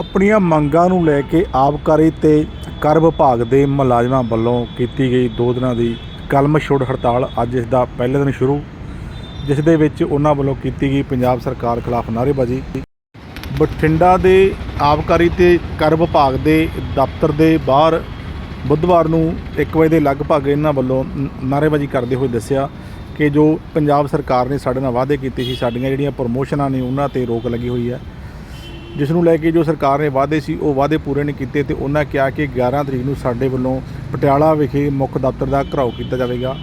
ਆਪਣੀਆਂ ਮੰਗਾਂ ਨੂੰ ਲੈ ਕੇ ਆਬਕਾਰੀ ਤੇ ਕਰ ਵਿਭਾਗ ਦੇ ਮੁਲਾਜ਼ਮਾਂ ਵੱਲੋਂ ਕੀਤੀ ਗਈ ਦੋ ਦਿਨਾਂ ਦੀ ਕਲਮ ਛੋੜ ਹੜਤਾਲ ਅੱਜ ਇਸ ਦਾ ਪਹਿਲੇ ਦਿਨ ਸ਼ੁਰੂ, ਜਿਸ ਦੇ ਵਿੱਚ ਉਹਨਾਂ ਵੱਲੋਂ ਕੀਤੀ ਗਈ ਪੰਜਾਬ ਸਰਕਾਰ ਖਿਲਾਫ ਨਾਅਰੇਬਾਜ਼ੀ। ਬਠਿੰਡਾ ਦੇ ਆਬਕਾਰੀ ਤੇ ਕਰ ਵਿਭਾਗ ਦੇ ਦਫ਼ਤਰ ਦੇ ਬਾਹਰ ਬੁੱਧਵਾਰ ਨੂੰ 1 ਵਜੇ ਦੇ ਲਗਭਗ ਇਹਨਾਂ ਵੱਲੋਂ ਨਾਅਰੇਬਾਜ਼ੀ ਕਰਦੇ ਹੋਏ ਦੱਸਿਆ ਕਿ ਜੋ ਪੰਜਾਬ ਸਰਕਾਰ ਨੇ ਸਾਡੇ ਨਾਲ ਵਾਅਦੇ ਕੀਤੇ ਸੀ, ਸਾਡੀਆਂ ਜਿਹੜੀਆਂ ਪ੍ਰਮੋਸ਼ਨਾਂ ਨੇ ਉਹਨਾਂ ਤੇ ਰੋਕ ਲੱਗੀ ਹੋਈ ਹੈ। ਜਿਸ ਨੂੰ ਲੈ ਕੇ ਜੋ ਸਰਕਾਰ ਨੇ ਵਾਅਦੇ ਸੀ, ਉਹ ਵਾਅਦੇ ਪੂਰੇ ਨਹੀਂ ਕੀਤੇ ਤੇ ਉਹਨਾਂ ਕਿਹਾ ਕਿ 11 ਤਰੀਕ ਨੂੰ ਸਾਡੇ ਵੱਲੋਂ ਪਟਿਆਲਾ ਵਿਖੇ ਮੁੱਖ ਦਫ਼ਤਰ ਦਾ ਘਰਾਓ ਕੀਤਾ ਜਾਵੇਗਾ।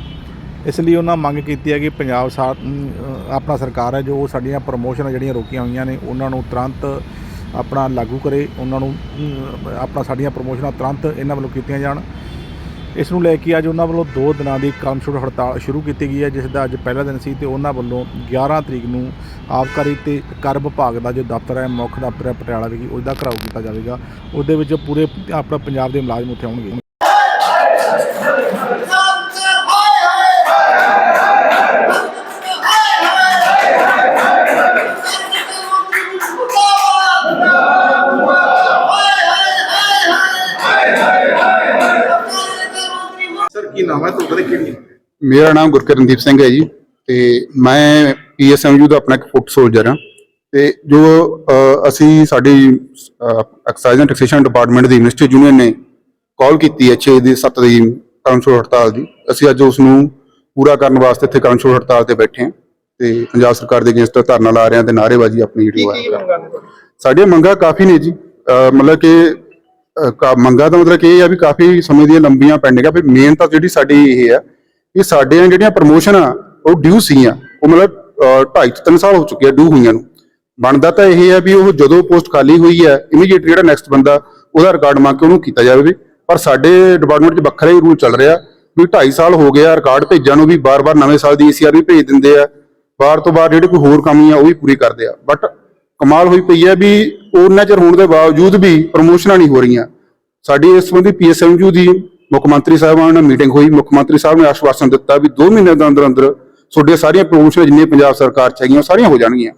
ਇਸ ਲਈ ਉਹਨਾਂ ਮੰਗ ਕੀਤੀ ਹੈ ਕਿ ਪੰਜਾਬ ਸਾ ਆਪਣਾ ਸਰਕਾਰ ਹੈ ਜੋ ਸਾਡੀਆਂ ਪ੍ਰਮੋਸ਼ਨਾਂ ਜਿਹੜੀਆਂ ਰੋਕੀਆਂ ਹੋਈਆਂ ਨੇ, ਉਹਨਾਂ ਨੂੰ ਤੁਰੰਤ ਆਪਣਾ ਲਾਗੂ ਕਰੇ, ਉਹਨਾਂ ਨੂੰ ਆਪਣਾ ਸਾਡੀਆਂ ਪ੍ਰਮੋਸ਼ਨਾਂ ਤੁਰੰਤ ਇਹਨਾਂ ਵੱਲੋਂ ਕੀਤੀਆਂ ਜਾਣ। ਇਸ ਨੂੰ ਲੈ ਕੇ ਅੱਜ ਉਹਨਾਂ ਵੱਲੋਂ ਦੋ ਦਿਨਾਂ ਦੀ ਕਾਮਛੋੜ ਹੜਤਾਲ ਸ਼ੁਰੂ ਕੀਤੀ ਗਈ ਹੈ, ਜਿਸ ਦਾ ਅੱਜ ਪਹਿਲਾ ਦਿਨ ਸੀ ਤੇ ਉਹਨਾਂ ਵੱਲੋਂ 11 ਤਰੀਕ ਨੂੰ ਆਬਕਾਰੀ ਤੇ ਕਰ ਵਿਭਾਗ ਦਾ ਜੋ ਦਫ਼ਤਰ ਹੈ, ਮੁੱਖ ਦਫ਼ਤਰ ਹੈ, ਪਟਿਆਲਾ ਵਿਖੇ ਉਸ ਦਾ ਘਰਾਓ ਕੀਤਾ ਜਾਵੇਗਾ। ਉਹਦੇ ਵਿੱਚ ਪੂਰੇ ਆਪਣਾ ਪੰਜਾਬ ਦੇ ਮੁਲਾਜ਼ਮ ਉੱਥੇ ਆਉਣਗੇ। ਨਾਮ ਹੈ ਤੁਹਾਡਾ ਤੇ ਕਿਹੜੀ ਮੇਰਾ ਨਾਮ ਗੁਰਕਰਨਦੀਪ ਸਿੰਘ ਹੈ ਜੀ ਤੇ ਮੈਂ ਪੀਐਸਐਮਯੂ ਦਾ ਆਪਣਾ ਇੱਕ ਫੁੱਟ ਸੋਲਜਰ ਹਾਂ ਤੇ ਜੋ ਅਸੀਂ ਸਾਡੀ ਐਕਸਾਈਜ਼ ਐਂਡ ਟੈਕਸੇਸ਼ਨ ਡਿਪਾਰਟਮੈਂਟ ਦੀ ਮਿਨਿਸਟਰੀ ਯੂਨੀਅਨ ਨੇ ਕਾਲ ਕੀਤੀ ਹੈ 6 ਦੀ 7 ਦੀ ਕਾਉਂਸਲ ਹੜਤਾਲ ਦੀ। ਅਸੀਂ ਅੱਜ ਉਸ ਨੂੰ ਪੂਰਾ ਕਰਨ ਵਾਸਤੇ ਇੱਥੇ ਕਾਉਂਸਲ ਹੜਤਾਲ ਤੇ ਬੈਠੇ ਹਾਂ ਤੇ ਪੰਜਾਬ ਸਰਕਾਰ ਦੇ ਅਗੇਂਸਟ ਧਰਨਾ ਲਾ ਰਹੇ ਹਾਂ ਤੇ ਨਾਅਰੇਬਾਜ਼ੀ ਆਪਣੀ ਜਿਹੜੀ ਹੈ। ਸਾਡੀਆਂ ਮੰਗਾਂ ਕਾਫੀ ਨੇ ਜੀ। ਮਤਲਬ ਕਾ- ਮੰਗਾਂ ਦਾ ਮਤਲਬ ਕਿ ਇਹ ਆ ਵੀ ਕਾਫੀ ਸਮੇਂ ਦੀਆਂ ਲੰਬੀਆਂ ਪੈਂਡਿੰਗ ਆ ਵੀ ਮੇਨ ਤਾਂ ਜਿਹੜੀ ਸਾਡੀ ਇਹ ਆ ਕਿ ਸਾਡੀਆਂ ਜਿਹੜੀਆਂ ਪ੍ਰਮੋਸ਼ਨ ਆ, ਉਹ ਡਿਊ ਸੀਆਂ ਉਹ ਮਤਲਬ 2.5 3 ਸਾਲ ਹੋ ਚੁੱਕੇ ਆ ਡਿਊ ਹੋਈਆਂ ਨੂੰ। ਬਣਦਾ ਤਾਂ ਇਹ ਹੈ ਵੀ ਉਹ ਜਦੋਂ ਪੋਸਟ ਖਾਲੀ ਹੋਈ ਹੈ ਇਮੀਡੀਏਟ ਜਿਹੜਾ ਨੈਕਸਟ ਬੰਦਾ, ਉਹਦਾ ਰਿਕਾਰਡ ਮੰਗ ਕੇ ਉਹਨੂੰ ਕੀਤਾ ਜਾਵੇ ਪਰ ਸਾਡੇ ਡਿਪਾਰਟਮੈਂਟ 'ਚ ਵੱਖਰਾ ਹੀ ਰੂਲ ਚੱਲ ਰਿਹਾ ਵੀ 2.5 ਸਾਲ ਹੋ ਗਿਆ ਰਿਕਾਰਡ ਭੇਜਣ ਨੂੰ ਵੀ ਬਾਰ-ਬਾਰ ਨਵੇਂ ਸਾਲ ਦੀ ਈਸੀਆਰ ਵੀ ਭੇਜ ਦਿੰਦੇ ਆ। ਬਾਹਰ ਤੋਂ ਬਾਹਰ ਜਿਹੜੀ ਕੋਈ ਹੋਰ ਕਮੀ ਆ, ਉਹ ਵੀ ਪੂਰੀ ਕਰਦੇ ਆ। ਬਟ ਕਮਾਲ ਹੋਈ ਪਈ ਹੈ ਵੀ ਉਹਨਾਂ ਚਿਰ ਹੋਣ ਦੇ ਬਾਵਜੂਦ ਵੀ ਪ੍ਰਮੋਸ਼ਨਾਂ ਨਹੀਂ ਹੋ ਰਹੀਆਂ। ਸਾਡੀ ਇਸ ਸੰਬੰਧੀ ਪੀਐਸਐਮਯੂ ਦੀ ਮੁੱਖ ਮੰਤਰੀ ਸਾਹਿਬਾਨ ਨਾਲ ਮੀਟਿੰਗ ਹੋਈ। ਮੁੱਖ ਮੰਤਰੀ ਸਾਹਿਬ ਨੇ ਆਸ਼ਵਾਸਨ ਦਿੱਤਾ ਵੀ 2 ਮਹੀਨਿਆਂ ਦੇ ਅੰਦਰ ਅੰਦਰ ਤੁਹਾਡੀਆਂ ਸਾਰੀਆਂ ਪ੍ਰਮੋਸ਼ਨਾਂ ਜਿੰਨੀਆਂ ਪੰਜਾਬ ਸਰਕਾਰ ਚ ਹੈਗੀਆਂ ਉਹ ਸਾਰੀਆਂ ਹੋ ਜਾਣਗੀਆਂ।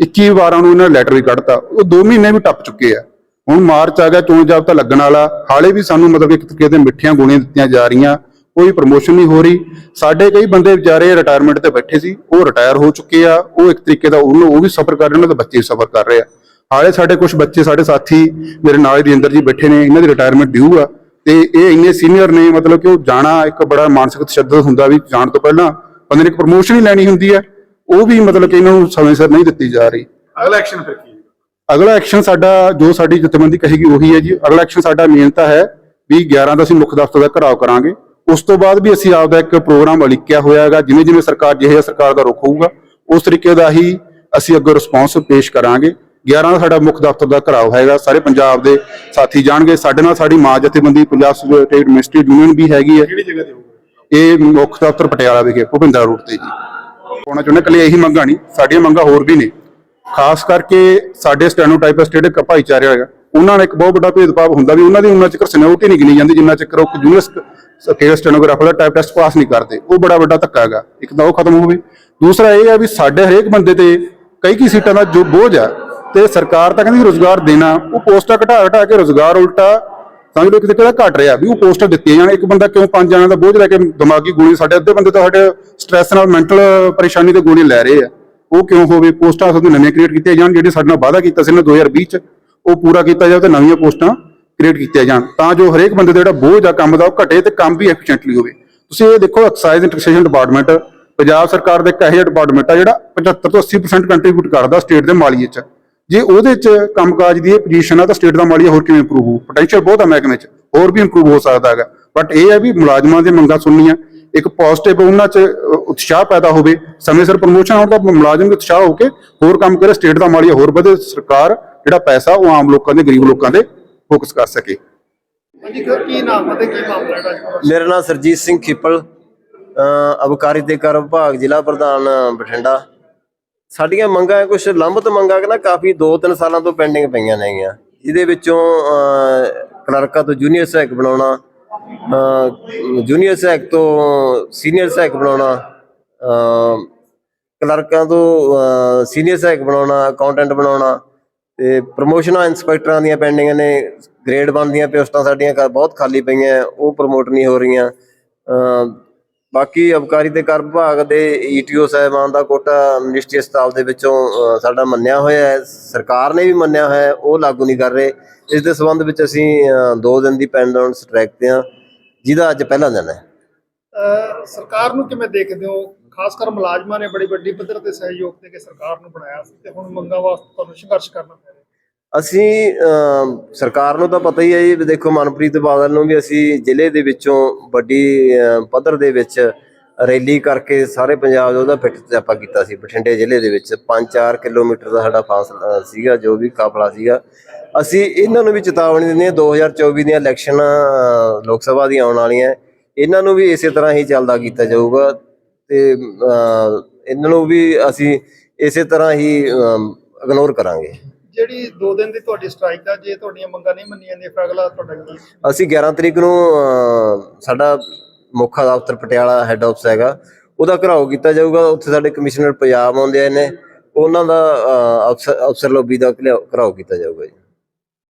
21 ਵਾਰਾਂ ਨੂੰ ਇਹਨਾਂ ਨੇ ਲੈਟਰ ਵੀ ਕੱਢਤਾ। ਉਹ 2 ਮਹੀਨੇ ਵੀ ਟੱਪ ਚੁੱਕੇ ਆ। ਹੁਣ ਮਾਰਚ ਆ ਗਿਆ, ਚੋਣ ਜਾਬਤਾ ਲੱਗਣ ਵਾਲਾ। ਹਾਲੇ ਵੀ ਸਾਨੂੰ ਮਤਲਬ ਇੱਕ ਤਰੀਕੇ ਦੇ ਮਿੱਠੀਆਂ ਗੋਲੀਆਂ ਦਿੱਤੀਆਂ ਜਾ ਰਹੀਆਂ। ਕੋਈ ਪ੍ਰਮੋਸ਼ਨ ਨਹੀਂ ਹੋ ਰਹੀ। ਸਾਡੇ ਕਈ ਬੰਦੇ ਵਿਚਾਰੇ ਰਿਟਾਇਰਮੈਂਟ ਤੇ ਬੈਠੇ ਸੀ ਉਹ ਰਿਟਾਇਰ ਹੋ ਚੁੱਕੇ ਆ ਉਹ ਇੱਕ ਤਰੀਕੇ ਦਾ ਉਹਨੂੰ ਉਹ ਵੀ ਸਫਰ ਕਰ ਰਹੇ ਉਹਨਾਂ ਦੇ ਬੱਚੇ ਵੀ ਸਫਰ ਕਰ ਰਹੇ ਆ। ਹਾਲੇ ਸਾਡੇ ਕੁਝ ਬੱਚੇ ਸਾਡੇ ਸਾਥੀ ਮੇਰੇ ਨਾਲ ਹੀ ਰਜਿੰਦਰ ਜੀ ਬੈਠੇ ਨੇ ਇਹਨਾਂ ਦੀ ਰਿਟਾਇਰਮੈਂਟ ਡਿਊ ਆ। ਤੇ ਇਹ ਇੰਨੇ ਸੀਨੀਅਰ ਨੇ ਮਤਲਬ ਕਿ ਉਹ ਜਾਣਾ ਇੱਕ ਬੜਾ ਮਾਨਸਿਕ ਤਸ਼ੱਦਦ ਹੁੰਦਾ ਵੀ ਜਾਣ ਤੋਂ ਪਹਿਲਾਂ ਬੰਦੇ ਨੇ ਇੱਕ ਪ੍ਰਮੋਸ਼ਨ ਹੀ ਲੈਣੀ ਹੁੰਦੀ ਹੈ ਉਹ ਵੀ ਮਤਲਬ ਕਿ ਇਹਨਾਂ ਨੂੰ ਸਮੇਂ ਸਿਰ ਨਹੀਂ ਦਿੱਤੀ ਜਾ ਰਹੀ। ਅਗਲਾ ਐਕਸ਼ਨ ਫਿਰ ਕੀ? ਅਗਲਾ ਐਕਸ਼ਨ ਸਾਡਾ ਜੋ ਸਾਡੀ ਜਥੇਬੰਦੀ ਕਹੇਗੀ ਉਹੀ ਹੈ ਜੀ। ਅਗਲਾ ਐਕਸ਼ਨ ਸਾਡਾ ਮੇਨ ਤਾਂ ਹੈ ਵੀ 11 ਦਾ ਅਸੀਂ ਮੁੱਖ ਦਫ਼ਤਰ ਦਾ ਘਰਾਓ ਕਰਾਂਗੇ। ਉਸ ਤੋਂ ਬਾਅਦ ਵੀ ਅਸੀਂ ਆਪਦਾ ਇੱਕ ਪ੍ਰੋਗਰਾਮ ਉਲੀਕਿਆ ਹੋਇਆ ਹੈਗਾ ਜਿਵੇਂ ਜਿਵੇਂ ਸਰਕਾਰ ਜਿਹੇ ਜਿਹਾ ਸਰਕਾਰ ਦਾ ਰੁਖ ਹੋਊਗਾ ਉਸ ਤਰੀਕੇ ਦਾ ਹੀ ਅਸੀਂ ਅੱਗੇ ਰਿਸਪੌਂਸ ਪੇਸ਼ ਕਰਾਂਗੇ। 11 ਦਾ ਸਾਡਾ ਮੁੱਖ ਦਫ਼ਤਰ ਦਾ ਘਰਾਓ ਹੈਗਾ ਸਾਰੇ ਪੰਜਾਬ ਦੇ ਸਾਥੀ ਜਾਣਗੇ। ਸਾਡੇ ਨਾਲ ਸਾਡੀ ਮਾਂ ਜਥੇਬੰਦੀ ਪੰਜਾਬ ਸਟੇਟ ਮਿਨਿਸਟਰੀ ਯੂਨੀਅਨ ਵੀ ਹੈਗੀ ਹੈ। ਕਿਹੜੀ ਜਗ੍ਹਾ ਤੇ ਹੋਊਗਾ? ਇਹ ਮੁੱਖ ਦਫ਼ਤਰ ਪਟਿਆਲਾ ਵਿਖੇ ਭੁਪਿੰਦਰ ਰੋਡ ਤੇ ਜੀ। ਹੋਣਾ ਚਾਹੁੰਦੇ ਕੱਲੇ ਇਹੀ ਮੰਗਾਂ ਨਹੀਂ ਸਾਡੀਆਂ ਮੰਗਾਂ ਹੋਰ ਵੀ ਨੇ। ਖਾਸ ਕਰਕੇ ਸਾਡੇ ਸਟੈਨੋਟਾਈਪਿਸਟ ਜਿਹੜੇ ਭਾਈਚਾਰੇ ਹੈਗਾ ਉਹਨਾਂ ਨਾਲ ਇੱਕ ਬਹੁਤ ਵੱਡਾ ਭੇਦਭਾਵ ਹੁੰਦਾ ਵੀ ਉਹਨਾਂ ਦੀ ਉਹਨਾਂ ਚਿਰ ਸਿਨਿਓਰਿਟੀ ਨਹੀਂ ਗਿਣੀ ਜਾਂਦੀ ਜਿੰਨਾ ਚਿਰ ਉਹ ਜੂਨੀਅਰ ਸਕੇਲ ਸਟੈਨੋਗ੍ਰਾਫਰ ਦਾ ਟਾਈਪ ਟੈਸਟ ਪਾਸ ਨਹੀਂ ਕਰਦੇ। ਉਹ ਬੜਾ ਵੱਡਾ ਧੱਕਾ ਹੈਗਾ। ਇੱਕ ਤਾਂ ਉਹ ਖਤਮ ਹੋਵੇ ਦੂਸਰਾ ਇਹ ਹੈ ਵੀ ਸਾਡੇ ਹਰੇਕ ਬੰਦੇ ਤੇ ਕਈ ਕਈ ਸੀਟਾਂ ਦਾ ਜੋ ਬੋਝ ਆ ਤੇ ਸਰਕਾਰ ਤਾਂ ਕਹਿੰਦੀ ਰੋਜ਼ਗਾਰ ਦੇਣਾ। ਉਹ ਪੋਸਟਾਂ ਘਟਾ ਘਟਾ ਕੇ ਰੋਜ਼ਗਾਰ ਉਲਟਾ ਸਮਝ ਲਓ ਕਿਤੇ ਕਿਹੜਾ ਘਟ ਰਿਹਾ ਵੀ ਉਹ ਪੋਸਟਾਂ ਦਿੱਤੀਆਂ ਜਾਣ। ਇੱਕ ਬੰਦਾ ਕਿਉਂ ਪੰਜ ਜਾਣਾ ਦਾ ਬੋਝ ਲੈ ਕੇ ਦਿਮਾਗੀ ਗੋਲੀ ਸਾਡੇ ਅੱਧੇ ਬੰਦੇ ਤਾਂ ਸਾਡੇ ਸਟ੍ਰੈਸ ਨਾਲ ਮੈਂਟਲ ਪਰੇਸ਼ਾਨੀ ਤੇ ਗੋਲੀ ਲੈ ਰਹੇ ਆ। ਉਹ ਕਿਉਂ ਹੋਵੇ? ਪੋਸਟਾਂ ਸਾਨੂੰ ਨਵੀਆਂ ਕ੍ਰੀਏਟ ਕੀਤੀਆਂ ਜਾਣ। ਜਿਹੜੇ ਸਾਡੇ ਨਾਲ ਵਾਅਦਾ ਕੀਤਾ ਸੀ ਨਾ 2020 ਚ, ਉਹ ਪੂਰਾ ਕੀਤਾ ਜਾਵੇ ਤੇ ਨਵੀਆਂ ਪੋਸਟਾਂ ਕ੍ਰੀਏਟ ਕੀਤੀਆਂ ਜਾਣ, ਤਾਂ ਜੋ ਹਰੇਕ ਬੰਦੇ ਦਾ ਜਿਹੜਾ ਬੋਝ ਆ ਕੰਮ ਦਾ ਉਹ ਘਟੇ ਤੇ ਕੰਮ ਵੀ ਐਫੀਸ਼ੀਐਂਟਲੀ ਹੋਵੇ। ਤੁਸੀਂ ਇਹ ਦੇਖੋ excise and taxation department Punjab ਸਰਕਾਰ ਦਾ ਇੱਕ ਇਹੋ ਜਿਹਾ ਡਿਪਾਰਟਮੈਂਟ ਆ ਜਿਹੜਾ 75 ਤੋਂ 80% ਕੰਟਰੀਬਿਊਟ ਕਰਦਾ ਸਟੇਟ ਦੇ ਮਾਲੀਏ ਚ। ਜੇ ਉਹਦੇ ਚ ਕੰਮਕਾਜ ਦੀ ਇਹ ਪੋਜੀਸ਼ਨ ਆ, ਤਾਂ ਸਟੇਟ ਦਾ ਮਾਲੀਆ ਹੋਰ ਕਿਵੇਂ ਇੰਪਰੂਵ ਹੋਊ? ਪੋਟੈਂਸ਼ੀਅਲ ਬਹੁਤ ਆ ਮਹਿਕਮੇ ਚ, ਹੋਰ ਵੀ ਇੰਪਰੂਵ ਹੋ ਸਕਦਾ ਹੈਗਾ। ਬਟ ਇਹ ਹੈ ਵੀ ਮੁਲਾਜ਼ਮਾਂ ਦੀਆਂ ਮੰਗਾਂ ਸੁਣਨੀਆਂ, ਇੱਕ ਪੋਜ਼ਿਟਿਵ ਉਹਨਾਂ ਚ ਉਤਸ਼ਾਹ ਪੈਦਾ ਹੋਵੇ, ਸਮੇਂ ਸਿਰ ਪ੍ਰਮੋਸ਼ਨ ਹੋਣ ਤਾਂ ਮੁਲਾਜ਼ਮ ਵੀ ਉਤਸ਼ਾਹ ਹੋ ਕੇ ਹੋਰ ਕੰਮ ਕਰੇ ਸਟੇਟ ਦਾ ਮਾਲੀਆ ਹੋਰ ਵਧੇ, ਸਰਕਾਰ ਜਿਹੜਾ ਪੈਸਾ ਉਹ ਆਮ ਲੋਕਾਂ ਦੇ, ਗਰੀਬ ਲੋਕਾਂ ਦੇ ਫੋਕਸ ਕਰ ਸਕੇ। ਹਾਂਜੀ ਸਰ ਕੀ ਨਾਮ ਹੈ ਤੇ ਕੀ ਮਾਮਲਾ ਹੈ ਮੇਰਾ ਨਾਮ ਸਰਜੀਤ ਸਿੰਘ ਖਿੱਪਲ ਅਬਕਾਰੀ ਤੇ ਕਰ ਵਿਭਾਗ ਜ਼ਿਲ੍ਹਾ ਪ੍ਰਧਾਨ ਬਠਿੰਡਾ। ਸਾਡੀਆਂ ਮੰਗਾਂ ਕੁਝ ਲੰਬਤ ਮੰਗਾਂ ਕਿ ਨਾ ਕਾਫੀ 2-3 ਸਾਲਾਂ ਤੋਂ ਪੈਂਡਿੰਗ ਪਈਆਂ ਨੇਗੀਆਂ ਜਿਹਦੇ ਵਿੱਚੋਂ ਕਲਰਕਾਂ ਤੋਂ ਜੂਨੀਅਰ ਸਹਾਇਕ ਬਣਾਉਣਾ ਜੂਨੀਅਰ ਸਹਾਇਕ ਤੋਂ ਸੀਨੀਅਰ ਸਹਾਇਕ ਬਣਾਉਣਾ ਕਲਰਕਾਂ ਤੋਂ ਸੀਨੀਅਰ ਸਹਾਇਕ ਬਣਾਉਣਾ ਅਕਾਊਂਟੈਂਟ ਬਣਾਉਣਾ ਤੇ ਪ੍ਰਮੋਸ਼ਨਾਂ ਇੰਸਪੈਕਟਰਾਂ ਦੀਆਂ ਪੈਂਡਿੰਗ ਨੇ ਗ੍ਰੇਡ 1 ਦੀਆਂ ਪੋਸਟਾਂ ਸਾਡੀਆਂ ਕ- ਬਹੁਤ ਖਾਲੀ ਪਈਆਂ ਉਹ ਪ੍ਰਮੋਟ ਨਹੀਂ ਹੋ ਰਹੀਆਂ। ਬਾਕੀ ਅਬਕਾਰੀ ਤੇ ਕਰ ਵਿਭਾਗ ਦੇ ਈਟੀਓ ਸਾਹਿਬਾਨ ਦਾ ਕੋਟਾ ਮਿਨਿਸਟਰੀ ਹਸਪਤਾਲ ਦੇ ਵਿੱਚੋਂ ਸਾਡਾ ਮੰਨਿਆ ਹੋਇਆ ਹੈ ਸਰਕਾਰ ਨੇ ਵੀ ਮੰਨਿਆ ਹੋਇਆ ਹੈ, ਉਹ ਲਾਗੂ ਨਹੀਂ ਕਰ ਰਹੇ। ਇਸ ਦੇ ਸੰਬੰਧ ਵਿੱਚ ਅਸੀਂ 2 ਦਿਨ ਦੀ ਪੈਂਡੈਂਟ ਸਟ੍ਰੈਕ ਤੇ ਹਾਂ। ਜਿਹਦਾ ਅੱਜ ਪਹਿਲਾ ਦਿਨ ਹੈ। ਸਰਕਾਰ ਨੂੰ ਕਿਵੇਂ ਦੇਖਦੇ ਹੋ? ਖਾਸ ਕਰ ਮੁਲਾਜ਼ਮਾਂ ਨੇ ਬੜੀ ਵੱਡੀ ਪੱਧਰ ਤੇ ਸਹਿਯੋਗ ਦੇ ਕੇ ਸਰਕਾਰ ਨੂੰ ਬਣਾਇਆ ਸੀ ਤੇ ਹੁਣ ਮੰਗਾਂ ਵਾਸਤੇ ਤੁਹਾਨੂੰ ਸੰਘਰਸ਼ ਕਰਨਾ ਪੈ ਰਿਹਾ। ਅਸੀਂ ਸਰਕਾਰ ਨੂੰ ਤਾਂ ਪਤਾ ਹੀ ਹੈ ਜੀ ਦੇਖੋ ਮਨਪ੍ਰੀਤ ਬਾਦਲ ਨੂੰ ਵੀ ਅਸੀਂ ਜ਼ਿਲ੍ਹੇ ਦੇ ਵਿੱਚੋਂ ਵੱਡੀ ਪੱਧਰ ਦੇ ਵਿੱਚ ਰੈਲੀ ਕਰਕੇ ਸਾਰੇ ਪੰਜਾਬ 'ਚ ਉਹਦਾ ਫਿੱਟ ਚਾਪਾ ਕੀਤਾ ਸੀ, ਬਠਿੰਡੇ ਜ਼ਿਲ੍ਹੇ ਦੇ ਵਿੱਚ 5-4 ਕਿਲੋਮੀਟਰ ਦਾ ਸਾਡਾ ਫਾਸਲਾ ਸੀਗਾ, ਜੋ ਵੀ ਕਾਫਲਾ ਸੀਗਾ। ਅਸੀਂ ਇਹਨਾਂ ਨੂੰ ਵੀ ਚੇਤਾਵਨੀ ਦਿੰਦੇ ਹਾਂ 2024 ਦੀਆਂ ਇਲੈਕਸ਼ਨ ਲੋਕ ਸਭਾ ਦੀਆਂ ਆਉਣ ਵਾਲੀਆਂ, ਇਹਨਾਂ ਨੂੰ ਵੀ ਇਸੇ ਤਰ੍ਹਾਂ ਹੀ ਚੱਲਦਾ ਕੀਤਾ ਜਾਊਗਾ। ਤੇ ਇਹਨਾਂ ਨੂੰ ਵੀ ਅਸੀਂ ਇਸੇ ਤਰ੍ਹਾਂ ਹੀ ਇਗਨੋਰ ਕਰਾਂਗੇ। ਜਿਹੜੀ 2 ਦਿਨ ਦੀ ਤੁਹਾਡੀ ਸਟ੍ਰਾਈਕ ਆ ਜੇ ਤੁਹਾਡੀਆਂ ਮੰਗਾਂ ਨਹੀਂ ਮੰਨੀਆਂ ਜਾਂਦੀਆਂ ਫਿਰ ਅਗਲਾ ਤੁਹਾਡਾ ਕੀ? ਅਸੀਂ 11 ਤਰੀਕ ਨੂੰ ਸਾਡਾ ਮੁੱਖ ਦਫ਼ਤਰ ਪਟਿਆਲਾ ਹੈੱਡ ਆਫਿਸ ਹੈਗਾ ਉਹਦਾ ਘਰਾਓ ਕੀਤਾ ਜਾਊਗਾ। ਉੱਥੇ ਸਾਡੇ ਕਮਿਸ਼ਨਰ ਪੰਜਾਬ ਆਉਂਦੇ ਨੇ ਉਹਨਾਂ ਦਾ ਅਫਸਰ ਅਫਸਰ ਲੋਬੀ ਦਾ ਘਿਰਾਓ ਘਰਾਓ ਕੀਤਾ ਜਾਊਗਾ ਜੀ।